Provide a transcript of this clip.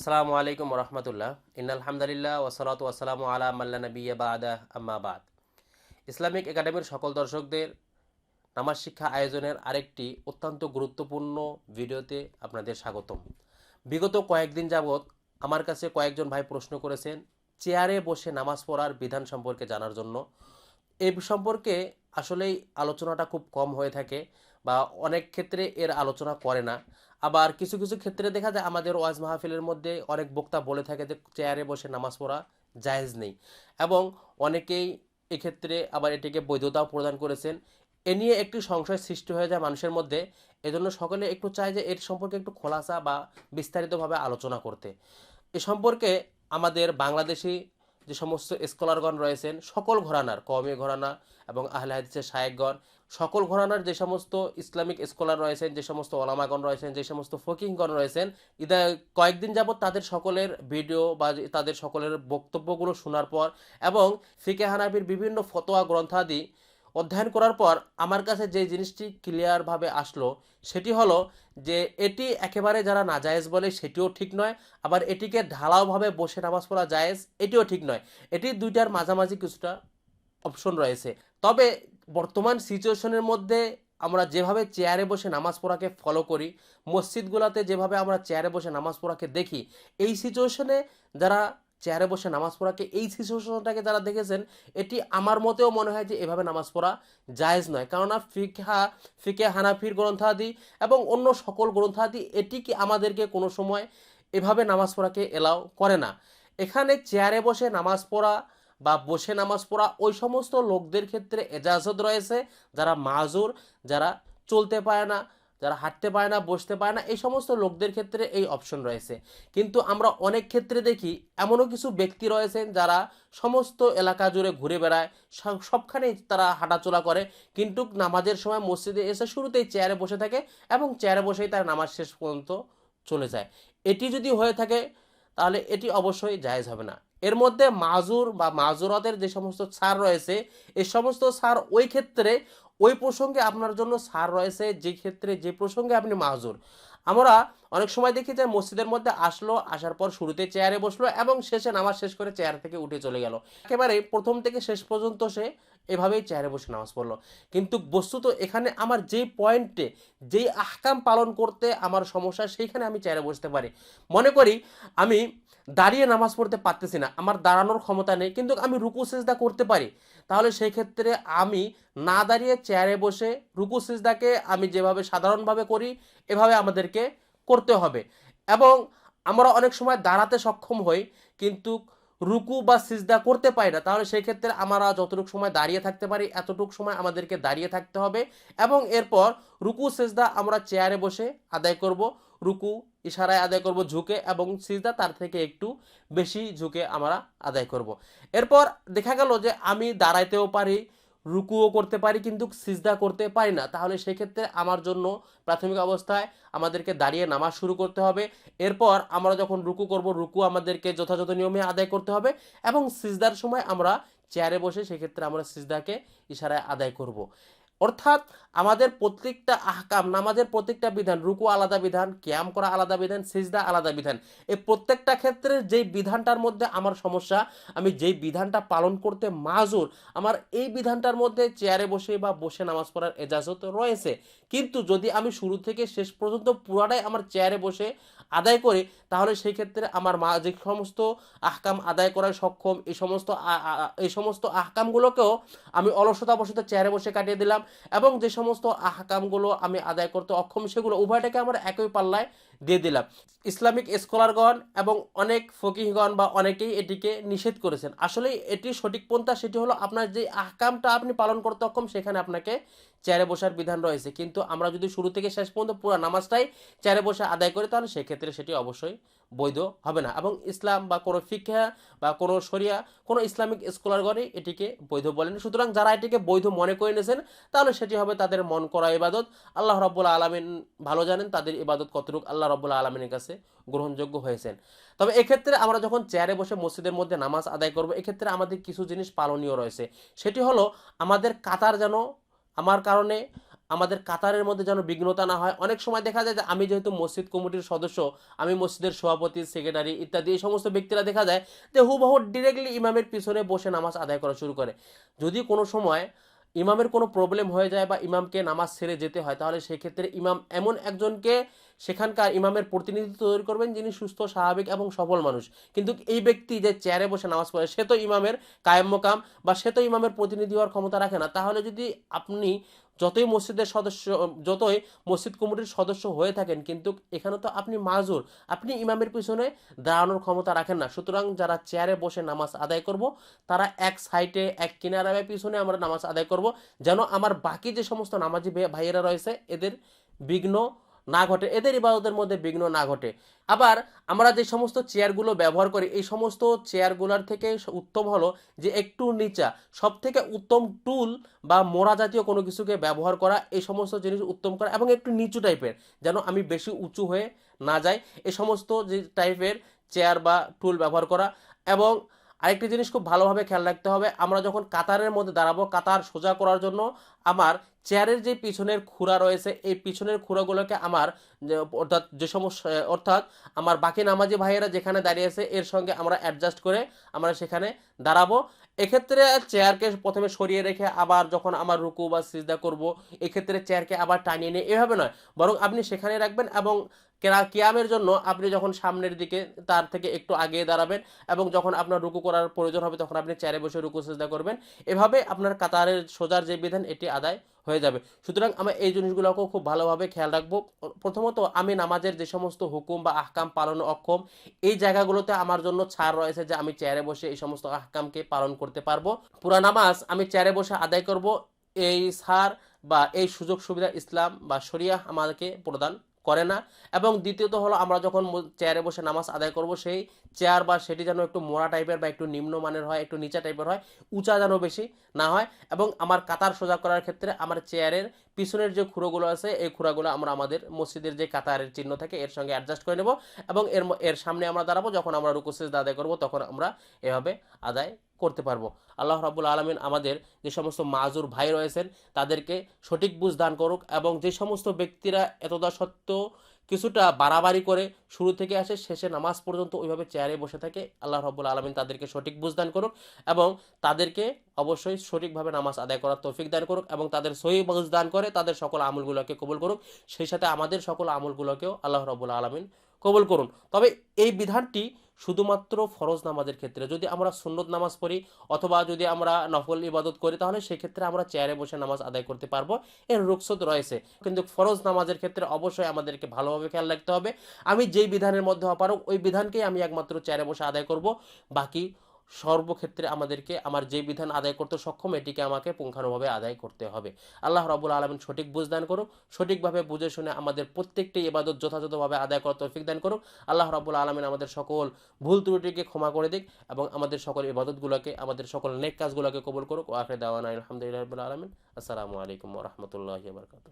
আসসালামু আলাইকুম রহমতুল্লাহ ইনালহামদুলিল্লাহ ওসলাত ওয়াসালামু আলা মাল্লা নবিয়া বাদা আম্মাবাদ ইসলামিক একাডেমির সকল দর্শকদের নামাজ শিক্ষা আয়োজনের আরেকটি অত্যন্ত গুরুত্বপূর্ণ ভিডিওতে আপনাদের স্বাগতম। বিগত কয়েকদিন যাবৎ আমার কাছে কয়েকজন ভাই প্রশ্ন করেছেন, চেয়ারে বসে নামাজ পড়ার বিধান সম্পর্কে জানার জন্য। এই সম্পর্কে আসলেই আলোচনাটা খুব কম হয়ে থাকে। বা অনেক ক্ষেত্রে এর আলোচনা করে না। আবার কিছু কিছু ক্ষেত্রে দেখা যায় আমাদের ওয়াজ মাহফিলের মধ্যে অনেক বক্তা বলে থাকে যে চেয়ারে বসে নামাজ পড়া জায়েজ নেই। এবং অনেকেই এক্ষেত্রে আবার এটিকে বৈধতাও প্রদান করেছেন। এ নিয়ে একটি সংশয় সৃষ্টি হয়ে যায় মানুষের মধ্যে। এজন্য সকলে একটু চায় যে এর সম্পর্কে একটু খোলাসা বা বিস্তারিতভাবে আলোচনা করতে। এ সম্পর্কে আমাদের বাংলাদেশি যে সমস্ত স্কলারগণ রয়েছেন, সকল ঘরানার কমে ঘরানা এবং আহলে হাদিসের শায়েকগণ, সকল ঘরানার যে সমস্ত ইসলামিক স্কলার রয়েছেন, যে সমস্ত ওলামাগণ রয়েছেন, যে সমস্ত ফকিংগণ রয়েছেন, ইদা কয়েকদিন যাবত তাদের সকলের ভিডিও বা তাদের সকলের বক্তব্যগুলো শোনার পর এবং ফিকে হানাবির বিভিন্ন ফতোয়া গ্রন্থাদি অধ্যয়ন করার পর আমার কাছে যে জিনিসটি ক্লিয়ারভাবে আসলো, সেটি হলো যে এটি একেবারে যারা নাজায়েজ বলে সেটিও ঠিক নয়, আবার এটিকে ঢালাওভাবে বসে নামাজ পড়া জায়েজ, এটিও ঠিক নয়। এটি দুইটার মাঝামাঝি কিছুটা অপশন রয়েছে। তবে বর্তমান সিচুয়েশনের মধ্যে আমরা যেভাবে চেয়ারে বসে নামাজ পড়াকে ফলো করি, মসজিদগুলোতে যেভাবে আমরা চেয়ারে বসে নামাজ পড়াকে দেখি, এই সিচুয়েশনে যারা চেয়ারে বসে নামাজ পড়াকে, এই সিচুয়েশনটাকে যারা দেখেছেন, এটি আমার মতেও মনে হয় যে এভাবে নামাজ পড়া জায়েজ নয়। কেননা ফিকহা ফিকে হানাফির গ্রন্থাদি এবং অন্য সকল গ্রন্থাদি, এটি কি আমাদেরকে কোনো সময় এভাবে নামাজ পড়াকে এলাও করে না? এখানে চেয়ারে বসে নামাজ পড়া বা বসে নামাজ পড়া, ওই সমস্ত লোকদের ক্ষেত্রে এজাজত রয়েছে, যারা মাজুর, যারা চলতে পারে না। যারা হাঁটতে পারে না, বসতে পারে না, এই সমস্ত লোকদের ক্ষেত্রে এই অপশন রয়েছে। কিন্তু আমরা অনেক ক্ষেত্রে দেখি এমনও কিছু ব্যক্তি রয়েছেন যারা সমস্ত এলাকা জুড়ে ঘুরে বেড়ায়, সব- সবখানেই তারা হাঁটাচলা করে, কিন্তু নামাজের সময় মসজিদে এসে শুরুতেই চেয়ারে বসে থাকে এবং চেয়ারে বসেই তার নামাজ শেষ পর্যন্ত চলে যায়। এটি যদি হয়ে থাকে, তাহলে এটি অবশ্যই জায়েজ হবে না। এর মধ্যে মাজুর বা মাজুরাতের যে সমস্ত ছাড় রয়েছে এই সমস্ত ছাড় ওই ক্ষেত্রে ওই প্রসঙ্গে আপনার জন্য সার রয়েছে, যে ক্ষেত্রে, যে প্রসঙ্গে আপনি মাহজুর আমরা অনেক সময় দেখি যে মসজিদের মধ্যে আসলো, আসার পর শুরুতে চেয়ারে বসল এবং শেষে নামাজ শেষ করে চেয়ার থেকে উঠে চলে গেল। একেবারে প্রথম থেকে শেষ পর্যন্ত সে এভাবেই চেয়ারে বসে নামাজ পড়ল। কিন্তু বস্তুত এখানে আমার যেই পয়েন্টে যেই আহকাম পালন করতে আমার সমস্যা, সেইখানে আমি চেয়ারে বসতে পারি। মনে করি আমি দাঁড়িয়ে নামাজ পড়তে পারতেছি না, আমার দাঁড়ানোর ক্ষমতা নেই, কিন্তু আমি রুকু, সেজদা করতে পারি। তাহলে সেই ক্ষেত্রে আমি না দাঁড়িয়ে চেয়ারে বসে রুকু, সিজদাকে আমি যেভাবে সাধারণভাবে করি, এভাবে আমাদেরকে করতে হবে। এবং আমরা অনেক সময় দাঁড়াতে সক্ষম হই, কিন্তু রুকু বা সিজদা করতে পারি না, তাহলে সেই ক্ষেত্রে আমরা যতটুকু সময় দাঁড়িয়ে থাকতে পারি, এতটুকু সময় আমাদেরকে দাঁড়িয়ে থাকতে হবে। এবং এরপর রুকু, সিজদা আমরা চেয়ারে বসে আদায় করব। রুকু ইশারায় আদায় করব ঝুঁকে এবং সিজদা তার থেকে একটু বেশি ঝুঁকে আমরা আদায় করব। এরপর দেখা গেল যে আমি দাঁড়াইতেও পারি রুকুও করতে পারি কিন্তু সিজদা করতে পারি না। তাহলে সেক্ষেত্রে আমার জন্য প্রাথমিক অবস্থায় আমাদেরকে দাঁড়িয়ে নামাজ শুরু করতে হবে। এরপর আমরা যখন রুকু করব, রুকু আমাদেরকে যথাযথ নিয়মে আদায় করতে হবে এবং সিজদার সময় আমরা চেয়ারে বসে সেক্ষেত্রে আমরা সিজদাকে ইশারায় আদায় করব। অর্থাৎ আমাদের প্রত্যেকটা আহকাম, নামাজের প্রত্যেকটা বিধান, রুকু আলাদা বিধান ক্যাম করা আলাদা বিধান, সিজদা আলাদা বিধান, এই প্রত্যেকটা ক্ষেত্রে যেই বিধানটার মধ্যে আমার সমস্যা, আমি যেই বিধানটা পালন করতে মাজুর, আমার এই বিধানটার মধ্যে চেয়ারে বসে বা বসে নামাজ পড়ার এজাজত রয়েছে। কিন্তু যদি আমি শুরু থেকে শেষ পর্যন্ত পুরাটাই আমার চেয়ারে বসে আদায় করে, তাহলে সেই ক্ষেত্রে আমার মা যে সমস্ত আহকাম আদায় করায় সক্ষম, এই সমস্ত এই সমস্ত আহকামগুলোকেও আমি অলসতা বসতে চেয়ারে বসে কাটিয়ে দিলাম এবং যে সমস্ত আহকামগুলো আমি আদায় করতে অক্ষম, সেগুলো উভয়টাকে আমার একই পাল্লায় দিয়ে দিলাম। ইসলামিক স্কলারগণ এবং অনেক ফকিহগণ বা অনেকেই এটিকে নিষেধ করেছেন। আসলে এটি সঠিক পন্থা, সেটি হলো আপনার যে আকামটা আপনি পালন করতে অক্ষম সেখানে আপনাকে চেয়ারে বসার বিধান রয়েছে। কিন্তু আমরা যদি শুরু থেকে শেষ পর্যন্ত পুরো নামাজটাই চেয়ারে বসে আদায় করি, তাহলে সেক্ষেত্রে সেটি অবশ্যই বৈধ হবে না। এবং ইসলাম বা কোনো ফিক্ষা বা কোনো শরিয়া, কোনো ইসলামিক স্কলারগণই এটিকে বৈধ বলেন। সুতরাং যারা এটিকে বৈধ মনে করে নিয়েছেন, তাহলে সেটি হবে তাদের মন করা ইবাদত। আল্লাহ রব্বুল্লা আলমিন ভালো জানেন তাদের ইবাদত কতটুকু আল্লাহ রব্বুল্লা আলমিনের কাছে গ্রহণযোগ্য হয়েছেন। তবে এক্ষেত্রে আমরা যখন চেয়ারে বসে মসজিদের মধ্যে নামাজ আদায় করব, এক্ষেত্রে আমাদের কিছু জিনিস পালনীয় রয়েছে। সেটি হলো, আমাদের কাতার যেন, আমার কারণে আমাদের কাতারের মধ্যে যেন বিঘ্নতা না হয়। অনেক সময় দেখা যায় যে আমি যেহেতু মসজিদ কমিটির সদস্য, আমি মসজিদের সভাপতি সেক্রেটারি ইত্যাদি এই সমস্ত ব্যক্তিরা দেখা যায় যে হুবহু ডিরেক্টলি ইমামের পিছনে বসে নামাজ আদায় করা শুরু করে। যদি কোনো সময় ইমামের কোনো প্রবলেম হয়ে যায় বা ইমামকে নামাজ ছেড়ে যেতে হয়, তাহলে সেক্ষেত্রে ইমাম এমন একজনকে সেখানকার ইমামের প্রতিনিধিত্ব তৈরি করবেন যিনি সুস্থ, স্বাভাবিক এবং সফল মানুষ। কিন্তু এই ব্যক্তি যে চেয়ারে বসে নামাজ পড়ে, সে তো ইমামের কায়েম মোকাম বা সে তো ইমামের প্রতিনিধি হওয়ার ক্ষমতা রাখে না। তাহলে যদি আপনি যতই মসজিদের সদস্য, যতই মসজিদ কমিটির সদস্য হয়ে থাকেন, কিন্তু এখানে তো আপনি মাজুর, আপনি ইমামের পিছনে দাঁড়ানোর ক্ষমতা রাখেন না। সুতরাং যারা চেয়ারে বসে নামাজ আদায় করব, তারা এক সাইডে, এক কিনারায় পিছনে আমরা নামাজ আদায় করব, যেন আমার বাকি যে সমস্ত নামাজি ভাইয়েরা রয়েছে, এদের বিঘ্ন না ঘটে, এদের ইবাদতের মধ্যে বিঘ্ন না ঘটে। আবার আমরা যে সমস্ত চেয়ারগুলো ব্যবহার করি, এই সমস্ত চেয়ারগুলোর থেকে উত্তম হলো যে একটু নিচা সব থেকে উত্তম টুল বা মোড়া জাতীয় কোনো কিছুকে ব্যবহার করা, এই সমস্ত জিনিস উত্তম করা এবং একটু নিচু টাইপের, যেন আমি বেশি উঁচু হয়ে না যাই এই সমস্ত যে টাইপের চেয়ার বা টুল ব্যবহার করা এবং আরেকটি জিনিস খুব ভালোভাবে খেয়াল রাখতে হবে, আমরা যখন কাতারের মধ্যে দাঁড়াবো, কাতার সোজা করার জন্য আমার চেয়ারের যে পিছনের খুঁড়া রয়েছে, এই পিছনের খুঁড়াগুলোকে আমার অর্থাৎ যে সমস্যা অর্থাৎ আমার বাকি নামাজি ভাইয়েরা যেখানে দাঁড়িয়েছে এর সঙ্গে আমরা অ্যাডজাস্ট করে আমরা সেখানে দাঁড়াবো। এক্ষেত্রে চেয়ারকে প্রথমে সরিয়ে রেখে আবার যখন আমার রুকু বা সিজদা করব, এক্ষেত্রে চেয়ারকে আবার টানিয়ে নিয়ে, এভাবে নয়। বরং আপনি সেখানে রাখবেন এবং কিয়ামের জন্য আপনি যখন সামনের দিকে তার থেকে একটু আগে দাঁড়াবেন এবং যখন আপনার রুকু করার প্রয়োজন হবে, তখন আপনি চেয়ারে বসে রুকু, সিজদা করবেন। এভাবে আপনার কাতারের সোজার যে বিধান, এটি আদায় হয়ে যাবে। সুতরাং আমরা এই জিনিসগুলোকেও খুব ভালোভাবে খেয়াল রাখব। প্রথমত আমি নামাজের যে সমস্ত হুকুম বা আহকাম পালন অক্ষম, এই জায়গাগুলোতে আমার জন্য ছাড় রয়েছে যে আমি চেয়ারে বসে এই সমস্ত আহকামকে পালন করতে পারব। পুরা নামাজ আমি চেয়ারে বসে আদায় করব। এই সার বা এই সুযোগ সুবিধা ইসলাম বা শরিয়া আমাদেরকে প্রদান করে না। এবং দ্বিতীয়ত হলো আমরা যখন চেয়ারে বসে নামাজ আদায় করব, সেই চেয়ার বা সেটি যেন একটু মোড়া টাইপের বা একটু নিম্নমানের হয়, একটু নিচা টাইপের হয়, উঁচা যেন বেশি না হয়। এবং আমার কাতার সোজা করার ক্ষেত্রে আমার চেয়ারের পিছনের যে খুঁড়োগুলো আছে, এই খুঁড়াগুলো আমরা আমাদের মসজিদের যে কাতারের চিহ্ন থাকে, এর সঙ্গে অ্যাডজাস্ট করে নেব। এবং এর এর সামনে আমরা দাঁড়াবো, যখন আমরা রুকুসিজ আদায় করব, তখন আমরা এভাবে আদায় করতে পারব। আল্লাহ রাবুল আলমিন আমাদের যে সমস্ত মাজুর ভাই রয়েছেন, তাদেরকে সঠিক বুঝ দান করুক এবং যে সমস্ত ব্যক্তিরা এতদা সত্ত্বেও কিছুটা বাড়াবাড়ি করে শুরু থেকে আসে, শেষে নামাজ পর্যন্ত ওইভাবে চেয়ারে বসে থাকে, আল্লাহ রব্বুল আলমিন তাদেরকে সঠিক বুঝদান করুক এবং তাদেরকে অবশ্যই সঠিকভাবে নামাজ আদায় করার তৌফিক দান করুক এবং তাদের সহি বুঝ দান করে তাদের সকল আমলগুলোকে কবুল করুক। সেই সাথে আমাদের সকল আমলগুলোকেও আল্লাহ রব্বুল আলমিন কবুল করুন। তবে এই বিধানটি শুধুমাত্র ফরজ নামাজের ক্ষেত্রে। যদি আমরা সুন্নত নামাজ পড়ি অথবা যদি আমরা নফল ইবাদত করি, তাহলে সেক্ষেত্রে আমরা চেয়ারে বসে নামাজ আদায় করতে পারব। এর রুকসত রয়েছে। কিন্তু ফরজ নামাজের ক্ষেত্রে অবশ্যই আমাদেরকে ভালোভাবে খেয়াল রাখতে হবে। আমি যেই বিধানের মধ্যে অপারক ওই বিধানকেই আমি একমাত্র চেয়ারে বসে আদায় করব। বাকি সর্বক্ষেত্রে আমাদেরকে আমার যে বিধান আদায় করতে সক্ষম, এটিকে আমাকে পুঙ্খানুভাবে আদায় করতে হবে। আল্লাহ রাবুল আলমিন সঠিক বুঝদান করুক, সঠিকভাবে বুঝে শুনে আমাদের প্রত্যেকটি ইবাদত যথাযথভাবে আদায় করার তৌফিক দান করুক। আল্লাহ রাবুল আলমিন আমাদের সকল ভুল ত্রুটিকে ক্ষমা করে দিক এবং আমাদের সকল ইবাদতগুলোকে, আমাদের সকল নেক কাজগুলোকে কবুল করুক। ও আখরে দাওয়ান আলহামদুলিল্লাহ আলমিন। আসসালামু আলাইকুম রহমতুল্লাহ বরকাত